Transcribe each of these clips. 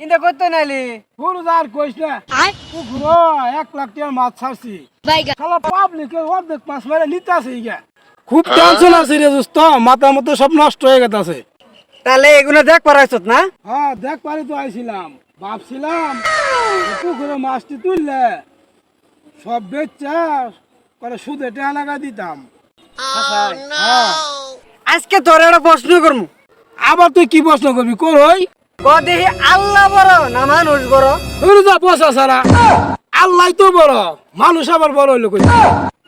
দে করতে নাইলি? পুরো আর কইস না পুকুর এক লাখ টাকার মাছ ছাড়ছি। Vaya. খালা পাবলিক অর্ধেক মাছ মারে নিতে আছে ইগা খুব টেনশন আছে রে দোস্ত মাথা মতো সব নষ্ট হয়ে গেছে তাহলে এগুলো দেখ পারাইছত না? হ্যাঁ দেখ পারি তো আইছিলাম। ভাবছিলাম পুকুরে মাছটি তুললে সব বেচা করে সুদে টাকা দিতাম। হ্যাঁ। আজকে তোর একটা প্রশ্ন করমু। আবার তুই কি প্রশ্ন করবি? কর ক দেখি আল্লাহ বড় না মানুষ বড়? যা পয়সা সারা আল্লাহ তো বড় মানুষ আবার বড় হইল কই?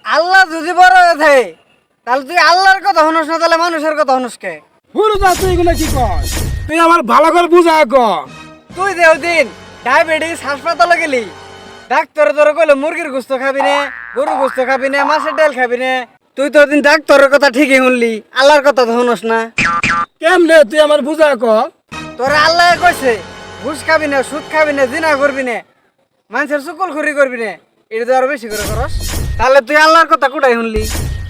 আল্লাহ যদি বড় হয়ে থাকে তাহলে তুই আল্লাহর কথা শুনস না তাহলে মানুষের কথা শুনস কে? যা তুই এগুলো কি কর তুই আমার ভালো করে বুঝা ক। তুই দেও দিন ডায়াবেটিস হাসপাতালে গেলি ডাক্তার তোর কইলো মুরগির গোস্ত খাবি নে গরুর গোস্ত খাবি নে মাছের ডাল খাবি নে। তুই তো দিন ডাক্তারের কথা ঠিকই শুনলি আল্লাহর কথা তো শুনস না। কেমনে তুই আমার বুঝা ক? তোর আল্লাহ কইছে ঘুষ খাবি না সুদ খাবি না জিনা করবি না মানুষের চুকুল খুরি করবি না এটা তো আরও বেশি করে করস। তাহলে তুই আল্লাহর কথা কোটাই শুনলি?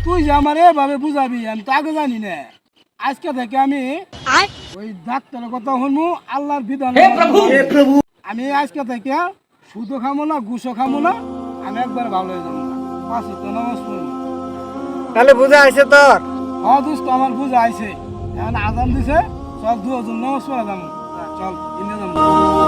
তুই যে আমার এভাবে বুঝাবি আমি তো আগে জানি না। আজকে থেকে আমি. ওই ডাক্তারের কথা শুনব আল্লাহর বিধান আমি আজকে থেকে সুদও খামো না ঘুষও খামো না আমি একবার ভালো হয়ে যাব পাঁচ তো নামাজ পড়ব। তাহলে বুঝা আছে তোর। হ্যাঁ দোস্ত আমার বুঝা আইছে এখন আজান দিছে চল দুজন নামাজ পড়া যাব চল ইনে যাব